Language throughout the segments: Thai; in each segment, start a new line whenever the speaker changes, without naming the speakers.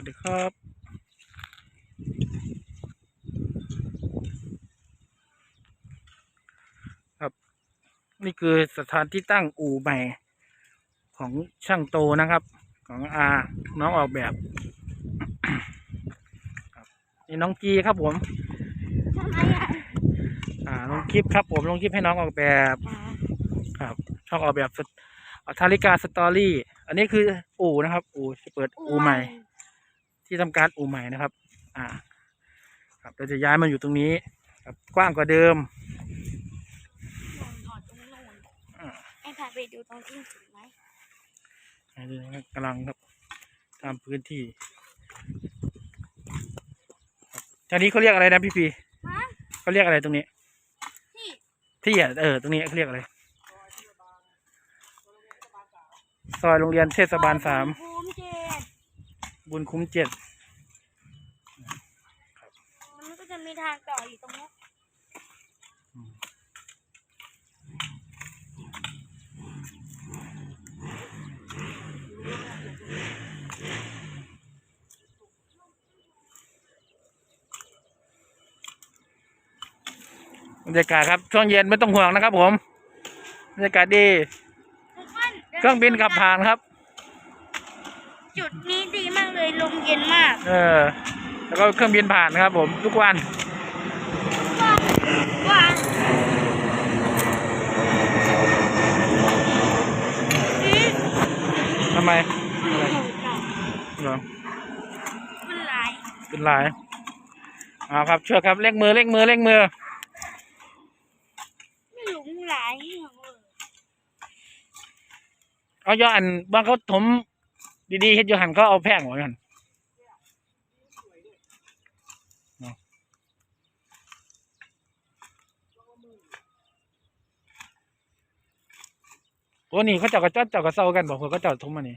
วัสดีครับครับ นี่คือสถานที่ตั้งอู่ใหม่ของช่างโตนะครับ ของอาน้องออกแบบครับนี่น้องจีครับผม
ทำไมอะ
อ่าลงคลิปครับผมลงคลิปให้น้องออกแบบครับช่องออกแบบสตอ่าทาริกาสตอรี่ อันนี้คืออู่นะครับ อู่จะเปิดอู่ใหม่ ที่ทำการอู่ใหม่นะครับ อ่า ครับเราจะย้ายมาอยู่ตรงนี้ครับกว้างกว่าเดิม
ถอดตรงนู้น
อ่า
ไอ้พาไปดูตรงที่สูงไหม
อันนี้นะครับกำลังครับตามพื้นที่ครับทีนี้เขาเรียกอะไรนะพี่ปี
ฮะ
เขาเรียกอะไรตรงนี้
ที่
ที่อะเออตรงนี้เขาเรียกอะไรซอยโรงเรียนเทศบาลสาม
ภูมิเจด
บุญคุ้มเจ็ด
มันก็จะมีทางต่ออยู่ตรงเนี้ย
บรรยากาศครับช่วงเย็นไม่ต้องห่วงนะครับ ผมบรรยากาศดี
ทุกคน
เครื่องบินขับผ่านครับ
จุดนี้ดีมาก เลยลมเย็นมาก
เออ แล้วก็เครื่องบินผ่านครับ ผมทุกวัน
กว้างกว้างอืม
ทำไม
อะไร
เหรอ
มันหลาย
เป็นลายเอาครับเชือกครับเร่งมือเร่งมือเร่งมือ
ไม่หลุมหลายอย่างเลย
เอาย้อนบางเขาถม ดีๆเฮ็ดอยู่หันเขาเอาแพงหัวกันเนาะโอ้นี่เขาเจ้าก็เจ้าเจ้าก็เศร้ากันบอกเขาเจ้าถมมานี่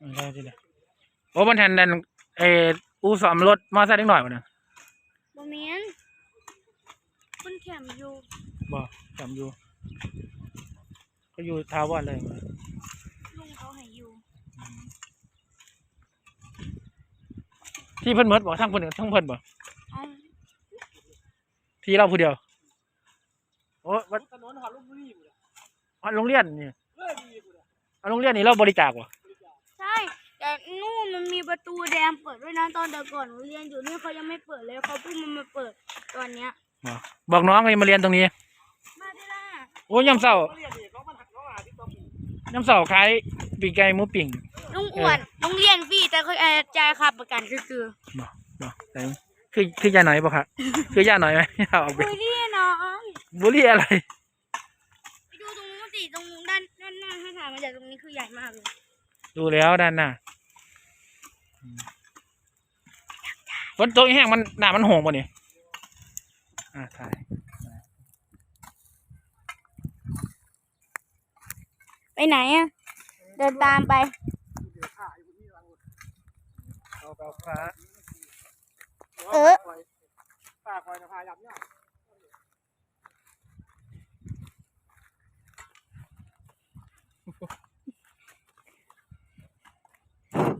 อืมใช่ที่ไหนโอ้มันแทนนั่นเอออูสอมรถมอเตอร์ไซค์นิดหน่อยวะเนี่ย
บ่เมียนคุณแคมอยู่
บ่จำอยู่ก็อยู่ทาวอนเลยมา
ลุงเขาให้อยู่
ที่เพิ่นเมิดบ่ทั้งเพิ่นทั้งเพิ่นบ่
เอ้า
ที่เราผู้เดียว โอ้วัด
ถนนหอดลูกบุรีบุรี
วัดโรงเรียนนี่
เพื่อดีบุรี
เอาโรงเรียนนี่เราบริจาคบ่
ใช่ แต่นู่นมันมีประตูแดงเปิดด้วยนะตอนเด็กก่อนหนูเรียนอยู่นี่เขายังไม่เปิดเลยเขาเพิ่งมันมาเปิดตอนเนี้ย
บ่บอกน้องให้มาเรียนตรงนี้
มาได้ละ
โอ้ยยามเช้า
เขาเรียนดีเขามันหักเขาหาที่ต้อง
ยามเช้าขายปีกไก่หมูปิ้ง
ลุงอ้วนโรงเรียนฟรีแต่เขาเอ่อจ่ายค่าประกันคือ
บ่บ่แต่คือคือยาหน่อยบ่ครับคือยาหน่อยไหมเอาออก
ๆ
ไป
คุยดีน้อง
บุหรี่อะไร
ไปดูตรงนู้นสิตรงด้านด้านหน้า ถ้าถ่ายมาจากตรงนี้คือใหญ่มากเลย
ดูแล้วด้านหน้าอืมฝนตกแห้งมันหน้ามันโหงป่ะนี่อ่าถ่าย
ไปไหนอะ เดินตามไป
เอาไปเอาฟ้า
เออ
ป้าคอยจะพายับเนี่ย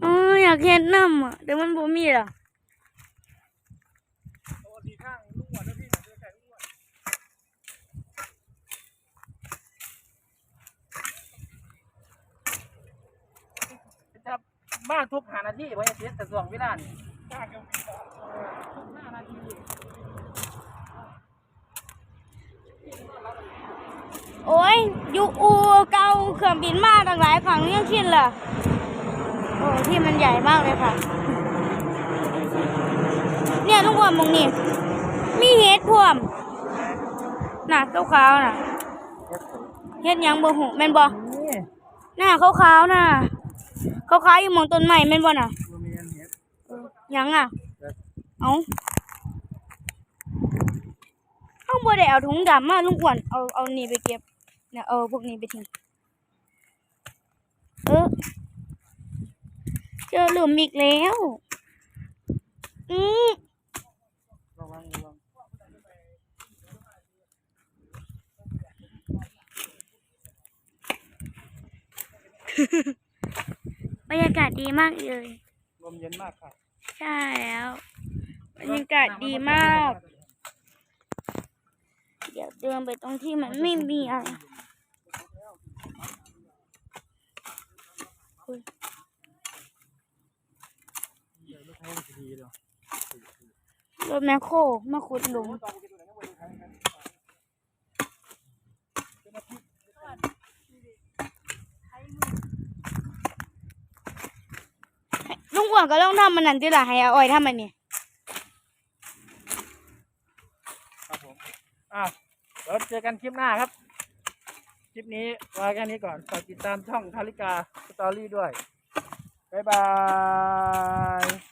เอออยากเห็นน้ำอะแต่มันบ่มีหรอก
โอ้ดีข้างลูกวัวแล้วพี่เดินแต่ลูกวัว
จะบ้านทุกหานาทีว่าจะเสียแต่ส่วงเวลานี่
ข้างเดียว
ทุกห้านาที
โอ้ยอยู่อูเก่าเครื่องบินมาตั้งหลายฝั่งยังชินล่ะ โอ้ที่มันใหญ่มากเลยค่ะ เนี่ยลุงอ้วนมองนี่ มีเฮ็ดพร้อมน่ะขาวๆน่ะเฮ็ดหยังบ่หูแม่นบ่
นี่
น่ะขาวๆน่ะขาวๆอยู่หมองต้นไม้แม่นบ่น่ะ
ตัวเมียนเห็ด
หยังอะ เอ้าข้างบนได้เอาถุงดำมาลุงอ้วนเอาเอานี่ไปเก็บเนี่ยเอาพวกนี้ไปทิ้งเออ เจอหลุมอีกแล้ว อือ
ระวังระวัง
บรรยากาศดีมากเลย
ลมเย็นมากครับ
ใช่แล้วบรรยากาศดีมาก เดี๋ยวเดินไปตรงที่มันไม่มีอะไร อุ๊ย
เดี๋ยวรถไถมันจะดีเลย
รถแมคโครมาขุดหลุมลุงอ้วนก็ต้องทำมันนั่นที่ละให้อาอ้อยทำมันนี่
ครับผมอ้าวเดี๋ยวเจอกันคลิปหน้าครับ คลิปนี้ไว้แค่นี้ก่อนฝากติดตามช่องทาริกาสตอรี่ด้วย บ๊ายบาย